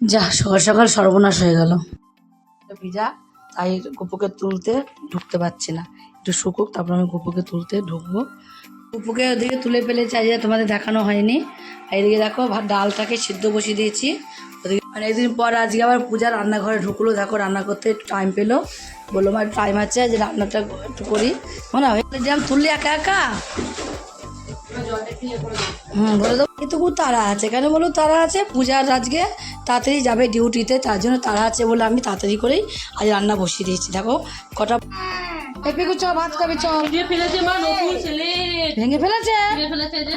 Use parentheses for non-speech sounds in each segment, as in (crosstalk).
যা, সকাল সকাল সর্বনাশ হয়ে গেল। ভিজা, তাই গপুকে তুলতে ঢুকতে পারছি না। একটু শুকুক, তারপর আমি গপুকে তুলতে ঢুকবো। গপুকে ওদিকে তুলে আজ আর তোমাদের দেখানো হয়নি। এদিকে দেখো ডালটাকে সিদ্ধ বসিয়ে দিয়েছি। ওদিকে একদিন পর আজকে আবার পূজা রান্নাঘরে ঢুকলো, দেখো রান্না করতে একটু টাইম পেল। বলল আমার টাইম আছে যে রান্নাটা একটু করি। মনে হয় যেমন তুললি একা একা? হুম, বলে দাও এটুকু তারা আছে। কেন বলো, তারা আছে, পূজার আজকে তাড়াতাড়ি যাবে ডিউটিতে তার জন্য তারা আছে বলে আমি তাড়াতাড়ি করেই আজ রান্না বসিয়ে দিয়েছি। দেখো কটা এই পিকু চ ভাত খাবি চ ভেঙে ফেলেছে মা নতুন ছেলে। ভেঙে ফেলেছে? ফেলেছে যে।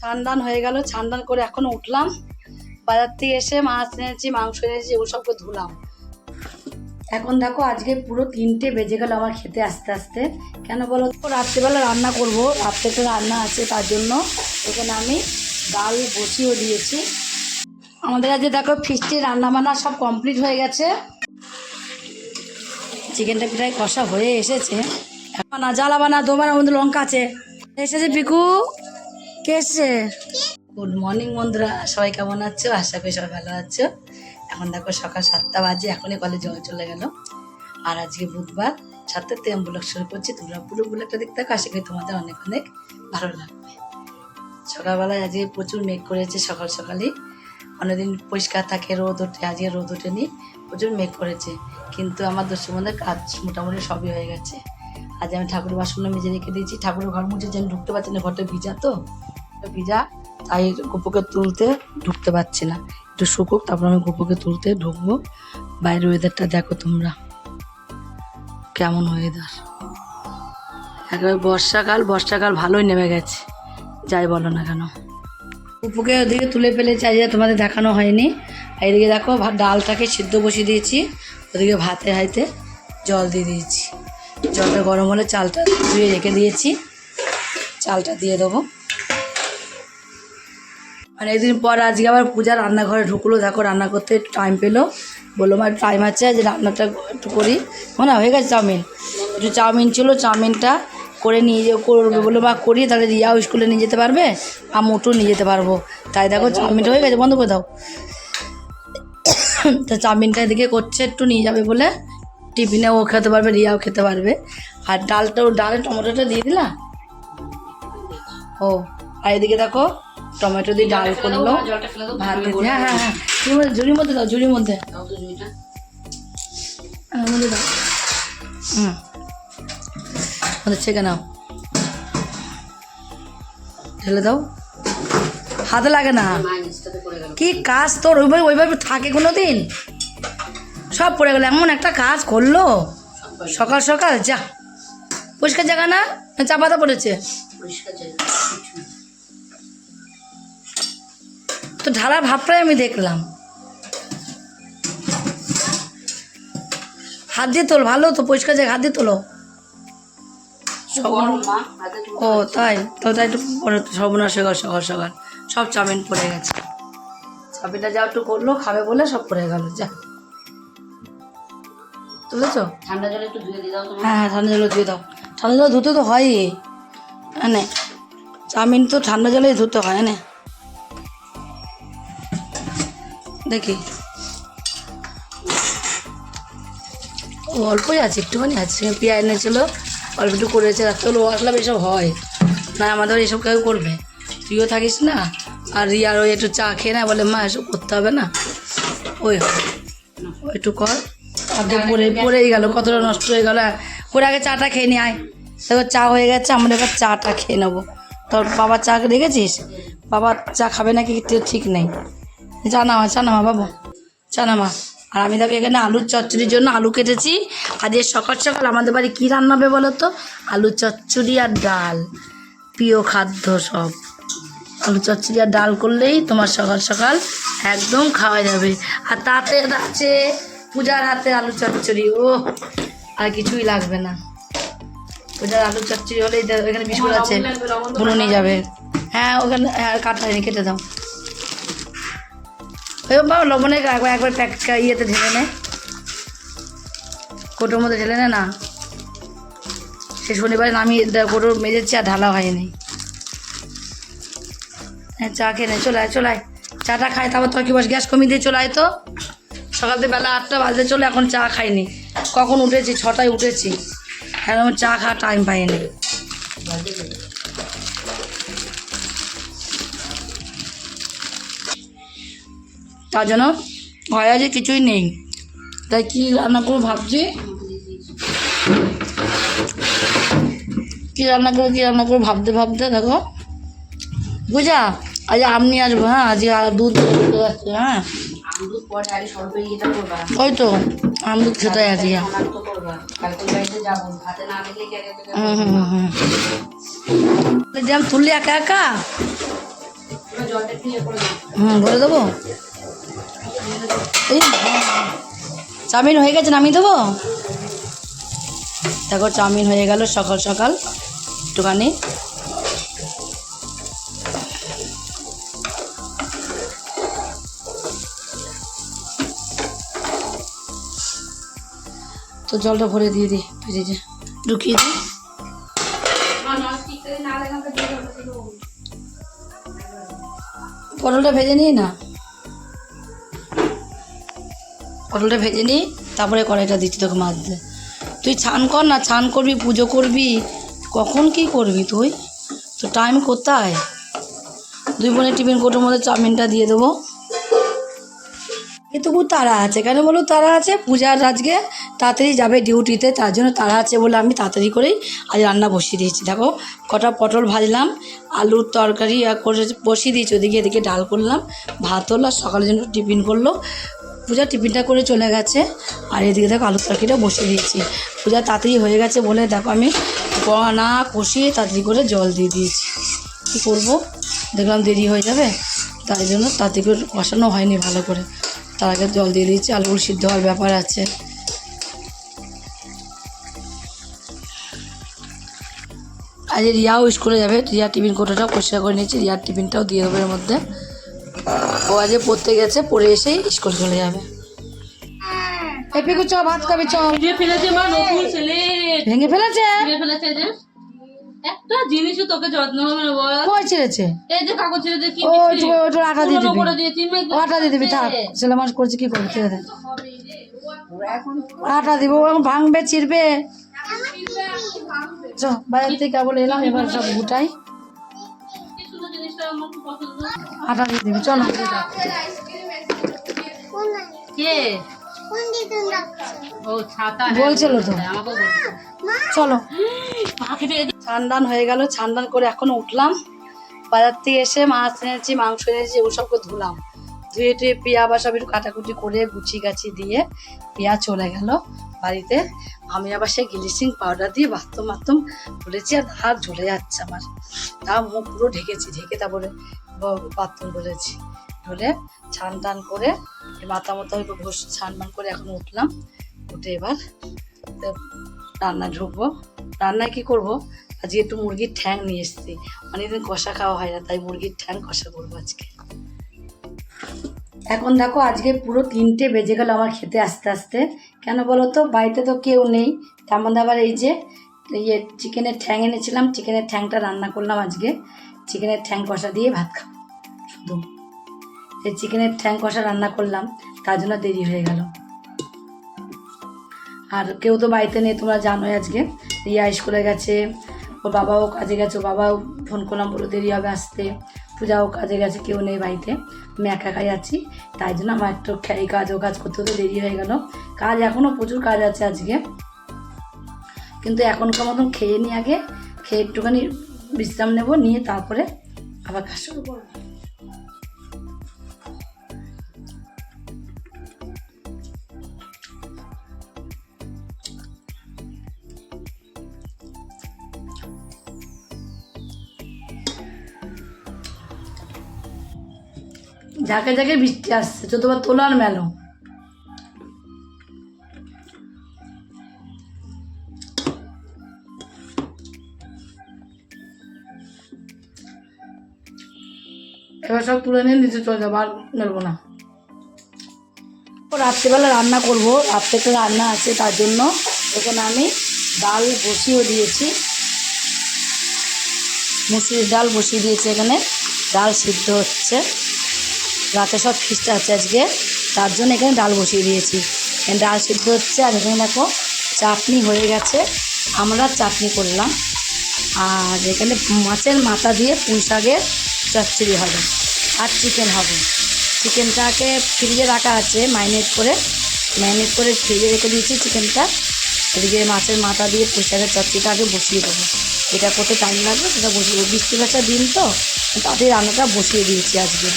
ছানদান হয়ে গেল ছানদান করে এখন উঠলাম। বাজার থেকে এসে মাছ এনেছি মাংস এনেছি ওগুলো সবকে ধুলাম। এখন দেখো আজকে পুরো তিনটে বেজে গেল আমার খেতে আস্তে আস্তে। কেন বলো তো? রাত্রেবেলা রান্না করব রাত্রে তো রান্না আছে তার জন্য। এখানে আমি ডাল বসিয়েও দিয়েছি। আমাদের আজকে দেখো ফিস্টি রান্না বান্না সব কমপ্লিট হয়ে গেছে। চিকেনটা প্রায় কষা হয়ে এসেছে। না জ্বালাবা না দোবার আমাদের লঙ্কা আছে। এসেছে পিকু। কে এসছে? গুড মর্নিং বন্ধুরা। সবাই কেমন আছো? আশা করি সবাই ভালো আছো। এখন দেখো সকাল সাতটা বাজে, এখনই কলেজ চলে গেল। আর আজকে বুধবার, সাতটার থেকে ব্লগ শুরু করছি। তোমরা পুরো ব্লগটা দেখতে থাকো, আশা করি তোমাদের অনেক অনেক ভালো লাগবে। সকালবেলায় আজকে প্রচুর মেঘ করেছে সকাল সকালেই। অন্যদিন পরিষ্কার থাকে, রোদ ওঠে, আজকে রোদ ওঠেনি, প্রচুর মেঘ করেছে। কিন্তু আমার মধ্যে কাজ মোটামুটি সবই হয়ে গেছে। আজ আমি ঠাকুর বাসনও মেজে রেখে দিয়েছি, ঠাকুরের ঘর মুছে যেন ঢুকতে পারছি না, ঘরটা ভিজা তো ভিজা, তাই গপুকে তুলতে ঢুকতে পারছি না। একটু শুকুক, তারপর আমি গপুকে তুলতে ঢুকবো। বাইরের ওয়েদারটা দেখো তোমরা, কেমন ওয়েদার একেবারে বর্ষাকাল বর্ষাকাল ভালোই নেমে গেছে। যাই বলো না কেন। উপুকে ওদিকে তুলে ফেলেছি আজ তোমাদের দেখানো হয়নি। আর এদিকে দেখো ডালটাকে সিদ্ধ বসিয়ে দিয়েছি। ওদিকে ভাতের হাইতে জল দিয়ে দিয়েছি। জলটা গরম হলে চালটা ধুয়ে রেখে দিয়েছি। চালটা দিয়ে দেবো। অনেকদিন পর আজকে আবার পূজা রান্নাঘরে ঢুকলো। দেখো রান্না করতে টাইম পেল। বলল আমার টাইম আছে যে রান্নাটা একটু করি। হয়, হয়ে গেছে চাউমিন। একটু চাউমিন ছিল, চাউমিনটা করে নিয়ে যে করবে বলে মা করি তাহলে রিয়াও স্কুলে নিয়ে যেতে পারবে আর মোটু নিয়ে যেতে পারব। তাই দেখো চাউমিনটা হয়ে গেছে বন্ধ করে দাও। (coughs) তা চাউমিনটা এদিকে করছে একটু নিয়ে যাবে বলে। টিফিনে ও খেতে পারবে রিয়াও খেতে পারবে। আর ডালটাও ডালে টমেটোটা দিয়ে দিলা? ও আর এদিকে দেখো টমেটো দিয়ে ডাল করল ভাত দিয়ে হ্যাঁ হ্যাঁ হ্যাঁ ঝুড়ির মধ্যে দাও ঝুড়ির মধ্যে। হ্যাঁ, ওর মধ্যে দাও। হুম। মধ্যে ছেঁকে নাও ঢেলে দাও। হাতে লাগে না। কি কাজ তোর? ওইভাবে ওইভাবে থাকে কোনো দিন সব পড়ে গেলো। এমন একটা কাজ করল। সকাল সকাল, যা। পরিষ্কার জায়গা না? চা পাতা পড়েছে। তো ঢালার ভাবটাই আমি দেখলাম। হাত দিয়ে তোল, ভালো তো, পরিষ্কার জায়গা হাত দিয়ে তুলে। ও তাই? তো তাই একটু পরে তো সর্বনাশ হয়ে গেল সকাল সকাল। সব চাউমিন পড়ে গেছে। চাউমিনটা যা একটু করল খাবে বলে সব পড়ে গেল যা। তুলেছো? ঠান্ডা জলে একটু ধুয়ে দিয়ে দাও হ্যাঁ হ্যাঁ ঠান্ডা জলে ধুয়ে দাও। ঠান্ডা জলে ধুতে তো হয়ই। হ্যাঁ চাউমিন তো ঠান্ডা জলেই ধুতে হয় হ্যাঁ দেখি। ও অল্পই আছে একটুখানি আছে। পিয়া এনেছিল অল্প একটু করেছে রাত্রে ও আসলাম এসব হয়। না আমাদের এসব কেউ করবে। তুইও থাকিস না? আর রিয়ার ওই একটু চা খেয়ে না, বলে, মা, এসব করতে হবে না। ওই হয়। একটু কর। আগে পরে পরেই গেল, কতটা নষ্ট হয়ে গেল। করে আগে চাটা খেয়ে নি, আয়। দেখো, চা হয়ে গেছে, আমরা এবার চাটা খেয়ে নেব। তোর বাবা চা দেখেছিস বাবা চা খাবে নাকি? ঠিক- নেই। চা নামা চা নামা বাবু। চা নামা আর আমি দেখো এখানে আলুর চচ্চড়ির জন্য আলু কেটেছি। আজকে সকাল সকাল আমাদের বাড়ি কী রান্না হবে বলো তো? আলু চচ্চড়ি আর ডাল। প্রিয় খাদ্য সব। আলু চচ্চড়ি আর ডাল করলেই তোমার সকাল সকাল একদম খাওয়া যাবে। আর তাতে আছে পূজার হাতে আলু চচ্চড়ি। ও আর কিছুই লাগবে না। পূজার আলু চচ্চড়ি হলেই এখানে বিস্কুট আছে। বুনো নিয়ে যাবে। হ্যাঁ ওখানে হ্যাঁ কাটা কেটে দাও। ওই বাবা, লবণে একবার একবার প্যাক ইয়েতে ঢেলে নে। কোটোর মধ্যে ঢেলে নে না। সে শনিবার নামিয়ে দে- কোটো মেজেছি আর ঢালা হয়নি। হ্যাঁ চা খেয়ে নে, চলে আয় চলে আয়। চাটা খাই, তারপর তোর কি বস গ্যাস কমিয়ে দিয়ে চলে আয় তো। সকাল থেকে বেলা আটটা বাজতে চলে, এখন চা খাইনি। কখন উঠেছি? ছটায় উঠেছি। এখন চা খাওয়ার টাইম পাইনি। তার জন্য ঘরে আজ কিছুই নেই। তাই কি রান্না করব ভাবছি? কি রান্না করব, কি রান্না করব ভাবতে ভাবতে, দেখো। বুঝা? আজ আম নিয়ে আসব হ্যাঁ? আজকে দুধ যাচ্ছি হ্যাঁ? ওই তো, আম দুধ খেতে হুম জ্যাম তুললি একা একা? হুম, বলে দেবো? চাউমিন হয়ে গেছে, নামিয়ে দেবো? দেখো, চাউমিন হয়ে গেল সকাল সকাল, একটুখানি। তো জলটা ভরে দিয়ে দিই ফ্রিজে ঢুকিয়ে দিই। পটলটা ভেজে নিই না? পটলটা ভেজে নিই তারপরে কড়াইটা দিচ্ছি, তোকে মাছতে তুই ছান কর না, ছান করবি, পুজো করবি, কখন কি করবি তুই? তো টাইম কোথায়? দুই বোনের টিফিন কোটোর মধ্যে চাউমিনটা দিয়ে দেবো। এটুকু তারা আছে। কেন বলো তারা আছে? পূজার আজকে তাড়াতাড়ি যাবে ডিউটিতে, তার জন্য তারা আছে বলে আমি তাড়াতাড়ি করেই আজ রান্না বসিয়ে দিয়েছি। দেখো, কটা পটল ভাজলাম, আলুর তরকারি আর করে বসিয়ে দিয়েছি, ওদিকে এদিকে ডাল করলাম ভাত হলো আর সকালের জন্য টিফিন করল। পূজা টিফিনটা করে চলে গেছে। আর এদিকে দেখো আলুর তরকারিটা বসিয়ে দিয়েছি। পূজা তাড়াতাড়ি হয়ে গেছে বলে দেখো আমি না কষিয়ে তাড়াতাড়ি করে জল দিয়ে দিয়েছি। কী করব? দেখলাম দেরি হয়ে যাবে, তাই জন্য তাড়াতাড়ি করে কষানো হয়নি ভালো করে। তার আগে জল দিয়ে দিয়েছি, আলুগুলো সিদ্ধ হওয়ার ব্যাপার আছে। আজ রিয়াও স্কুলে যাবে, রিয়া টিফিন কোটোটাও পরিষ্কার করে নিয়েছি, রিয়ার টিফিনটাও দিয়ে দেবো এর মধ্যে। আজ পড়তে গেছে পড়ে এসেই স্কুল চলে যাবে। এই পিকু চ ভাত খাবি চ ভেঙে ফেলেছে মা নতুন ছেলে। ভেঙে ফেলেছে? ভেঙে ফেলেছে যে। একটা জিনিসও তোকে যত্ন হবে না বল। কই ছেড়েছে? এই যে কাগজ ছেড়ে দিয়ে কি ও বিচ্ছিরি। একটু একটু আটা দিয়ে দিবি। আটা দিয়ে দিবি থাক। ছেলে মানুষ করছে কি করবে ছেড়ে দে। আটা দিব এখন ভাঙবে চিরবে। চ বাজার থেকে কেবল এলাম এবার সব গুটাই। আটা দিয়ে দিবি চলো কে হ্যাঁ, বলছিল তো। চলো। ছানদান হয়ে গেল ছানদান করে এখন উঠলাম। বাজার থেকে এসে মাছ এনেছি মাংস এনেছি ওসবকে সবকে ধুলাম। ধুয়ে টুয়ে পিয়া বা সব একটু কাটাকুটি করে গুছি গাছি দিয়ে পিয়া চলে গেল বাড়িতে। আমি আবার সেই গ্লিচিং পাউডার দিয়ে বাথরুম বাথরুম তুলেছি আর হাত ঝুলে যাচ্ছে আমার। তা মুখ পুরো ঢেকেছি, ঢেকে তারপরে বাথরুম বলেছি ঢুলে ছান টান করে মাথা মতো একটু ঘষ ছান টান করে এখন উঠলাম। উঠে এবার রান্না ঢুকবো। রান্নায় কি করব? আজকে একটু মুরগির ঠ্যাং নিয়ে এসেছি। অনেকদিন কষা খাওয়া হয় না, তাই মুরগির ঠ্যাং কষা করব আজকে। এখন দেখো আজকে পুরো তিনটে বেজে গেল আমার খেতে আস্তে আস্তে। কেন বলো তো বাড়িতে তো কেউ নেই। তার মধ্যে আবার এই যে ইয়ে চিকেনের ঠ্যাং এনেছিলাম। চিকেনের ঠ্যাংটা রান্না করলাম আজকে। চিকেনের ঠ্যাং কষা দিয়ে ভাত খাব। শুধু। এই চিকেনের ঠ্যাং কষা রান্না করলাম। তার জন্য দেরি হয়ে গেল। আর কেউ তো বাড়িতে নেই, তোমরা জানোই আজকে। রিয়া স্কুলে গেছে। ওর বাবাও কাজে গেছে। বাবাও ফোন করলাম বলে দেরি হবে আসতে। পূজাও কাজে গেছে, কেউ নেই বাড়িতে। আমি একা একাই আছি, তাই জন্য আমার একটু খেয়ে কাজ, ও কাজ করতে হতে দেরি হয়ে গেল। কাজ এখনও প্রচুর কাজ আছে আজকে। কিন্তু এখনকার মতন খেয়ে নিই আগে, খেয়ে একটুখানি বিশ্রাম নেব, নিয়ে তারপরে আবার কাজ শুরু করব। যাকে যাকে বৃষ্টি আসছে চোদ্দবার তোলার মেলো। এবার সব তুলে নিয়ে নিচে চলে যাব, আর মেলবো না। রাত্রিবেলা রান্না করব, রাত্রে তো রান্না আছে, তার জন্য এখানে আমি ডাল বসিয়েও দিয়েছি। মুসুরির ডাল বসিয়ে দিয়েছি এখানে, ডাল সিদ্ধ হচ্ছে। রাতে সব ফিস্ট আছে আজকে। তার জন্য এখানে ডাল বসিয়ে দিয়েছি। ডাল সিদ্ধ হচ্ছে আর এখানে দেখো চাটনি হয়ে গেছে। আমরা চাটনি করলাম। আর এখানে মাছের মাথা দিয়ে পুঁই শাকের চচ্চড়ি হবে আর চিকেন হবে। চিকেনটাকে ফ্রিজে রাখা আছে ম্যারিনেট করে। ম্যারিনেট করে ফ্রিজে রেখে দিয়েছি চিকেনটা এদিকে মাছের মাথা দিয়ে পুঁই শাকের চচ্চড়িটা আগে বসিয়ে দেবো। এটা করতে টাইম লাগবে, সেটা বসিয়ে দেবো। বৃষ্টি বাসা দিন তো তাদের রান্নাটা বসিয়ে দিয়েছি আজকে।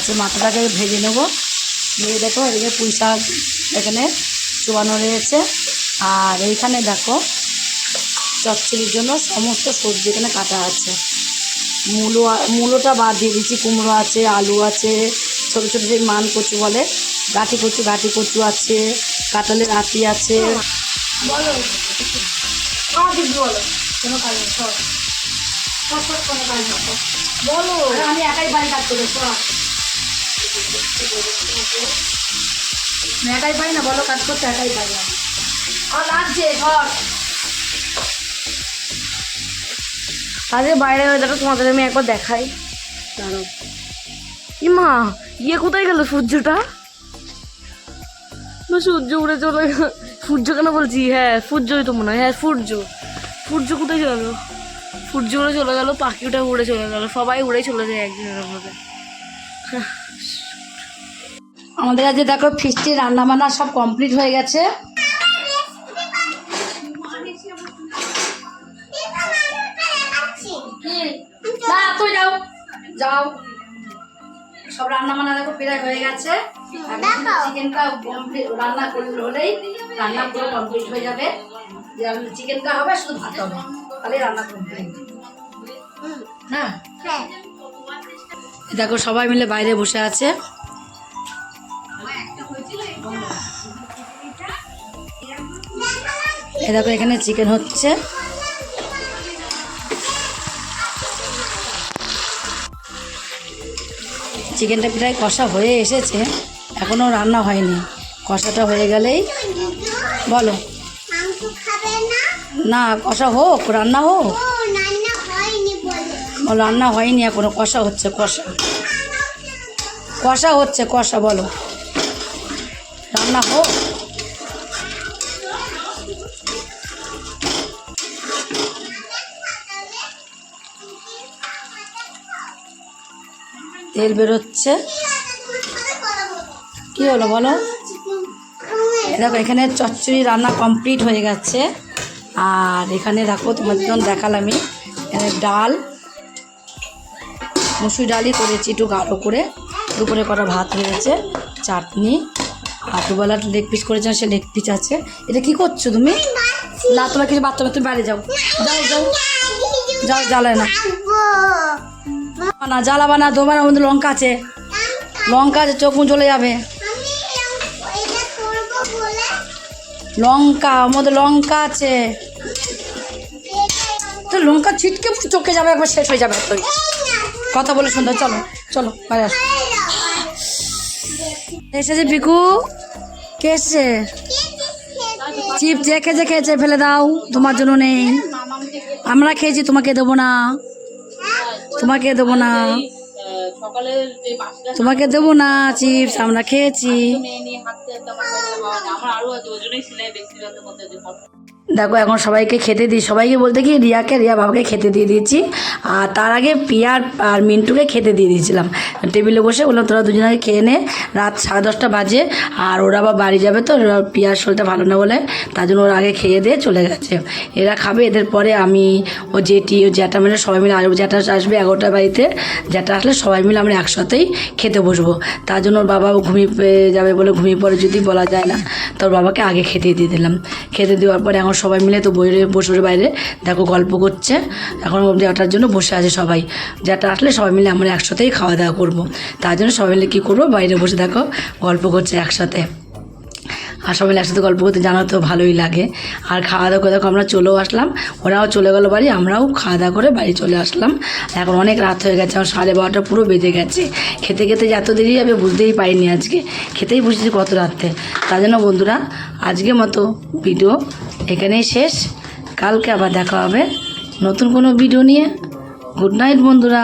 আচ্ছা মাথাটাকে ভেজে নেব। ভেজে দেখো এদিকে পুঁই শাক এখানে চুবানো রয়েছে। আর এইখানে দেখো চচ্চড়ির জন্য সমস্ত সবজি এখানে কাটা আছে। মূলো মূলোটা বাদ দিয়ে দিচ্ছি কুমড়ো আছে আলু আছে ছোটো ছোটো যে মান কচু বলে গাঁটি কচু গাঁটি কচু আছে কাঁঠালের আটি আছে। বলো। বলো। আমি একাই বাড়ি কাজ করে একাই পাই না, বলো কাজ করতে একাই পাই না। আর লাগছে ঘর। আজকে বাইরে ওয়েদারটা তোমাদের আমি একবার দেখাই। দাঁড়াও। ইমা ইয়ে কোথায় গেল সূর্যটা? সূর্য উড়ে চলে সূর্য কেন বলছি? হ্যাঁ সূর্যই তো মনে হয়। হ্যাঁ সূর্য। সূর্য কোথায় গেল? সূর্য উড়ে চলে গেল, পাখিটা উড়ে চলে গেল। সবাই উড়ে চলে যায় একদিনের মধ্যে। আমাদের আজকে দেখো ফিস্টি রান্না বান্না সব কমপ্লিট হয়ে গেছে। না তুই যাও। যাও। সব রান্না বান্না দেখো প্রায় হয়ে গেছে। চিকেনটা কমপ্লিট রান্না করলে হলেই রান্না পুরো কমপ্লিট হয়ে যাবে। চিকেনটা হবে শুধু ভাত হবে। তাহলে রান্না কমপ্লিট হ্যাঁ। দেখো সবাই মিলে বাইরে বসে আছে। এ দেখো, এখানে চিকেন হচ্ছে। চিকেনটা প্রায় কষা হয়ে এসেছে এখনও রান্না হয়নি। কষাটা হয়ে গেলেই বলো। না, কষা হোক, রান্না হোক। রান্না হয়নি এখনও, কষা হচ্ছে, কষা। কষা হচ্ছে, কষা, বলো। রান্না হোক। তেল বেরোচ্ছে। কি হলো বলো? দেখো, এখানে চচ্চড়ি রান্না কমপ্লিট হয়ে গেছে। আর এখানে দেখো তোমাদের জন্য দেখালামই এখানে ডাল, মুসুর ডালই করেছি একটু গাঢ় করে। দুপুরে কটা ভাত হয়ে গেছে, চাটনি। আর দুবেলা লেগ পিস করেছেন সে লেগ পিস আছে। এটা কি করছ তুমি? না তোমার কিছু বাচ্চা তুমি বাইরে যাও। যাও যাও। যাও, জ্বালায় না। না জ্বালাবা না তোমার আমাদের লঙ্কা আছে। লঙ্কা আছে, চোখ চলে যাবে। লঙ্কা আমাদের লঙ্কা আছে। তো লঙ্কা ছিটকে চোখে যাবে, একবার শেষ হয়ে যাবে তো কথা বলে শুনতে চলো চলো, বাইরে আসো। এসেছে পিকু কে এসছে? চিপ যে খেয়েছে খেয়েছে, ফেলে দাও, তোমার জন্য নেই। আমরা খেয়েছি, তোমাকে দেবো না। তোমাকে দেবো না। তোমাকে দেবো না চিপস আমরা খেয়েছি। দেখো, এখন সবাইকে খেতে দিই। সবাইকে বলতে কি, রিয়াকে, রিয়া বাবাকে খেতে দিয়ে দিয়েছি। আর তার আগে পিয়ার আর মিন্টুকে খেতে দিয়ে দিয়েছিলাম। টেবিলে বসে বললাম, তোরা দুজনে খেয়ে নে। রাত সাড়ে দশটা বাজে আর ওরা আবার বাড়ি যাবে তো পিয়ার শরীরটা ভালো না বলে। তার জন্য ওরা আগে খেয়ে দিয়ে চলে গেছে। এরা খাবে, এদের পরে আমি, ও জেটি ও জ্যাটা মিলে সবাই মিলে আসব জ্যাটা আসবে এগারোটা বাড়িতে। জ্যাটা আসলে সবাই মিলে আমরা একসাথেই খেতে বসবো। তার জন্য ওর বাবাও ঘুমিয়ে যাবে বলে ঘুমিয়ে পড়ে যদি বলা যায় না তোর বাবাকে আগে খেতে দিয়ে দিলাম। খেতে দেওয়ার পরে এখন সবাই মিলে তো বইরে বসে বাইরে দেখো গল্প করছে। এখন জ্যাটার জন্য বসে আছে সবাই। জ্যাটা আসলে সবাই মিলে আমরা একসাথেই খাওয়া দাওয়া করব। তার জন্য সবাই মিলে কী করব? বাইরে বসে দেখো গল্প করছে একসাথে। আর সবাই একসাথে গল্প করতে জানা তো ভালোই লাগে। আর খাওয়া দাওয়া করে দেখো, আমরা চলেও আসলাম। ওরাও চলে গেলো বাড়ি, আমরাও খাওয়া দাওয়া করে বাড়ি চলে আসলাম। এখন অনেক রাত হয়ে গেছে আমার সাড়ে বারোটা পুরো বেজে গেছে। খেতে খেতে এত দেরি হবে বুঝতেই পারিনি আজকে। খেতেই বুঝেছি কত রাত্রে। তার জন্য বন্ধুরা আজকে মতো ভিডিও এখানেই শেষ। কালকে আবার দেখা হবে নতুন কোনো ভিডিও নিয়ে। গুড নাইট বন্ধুরা।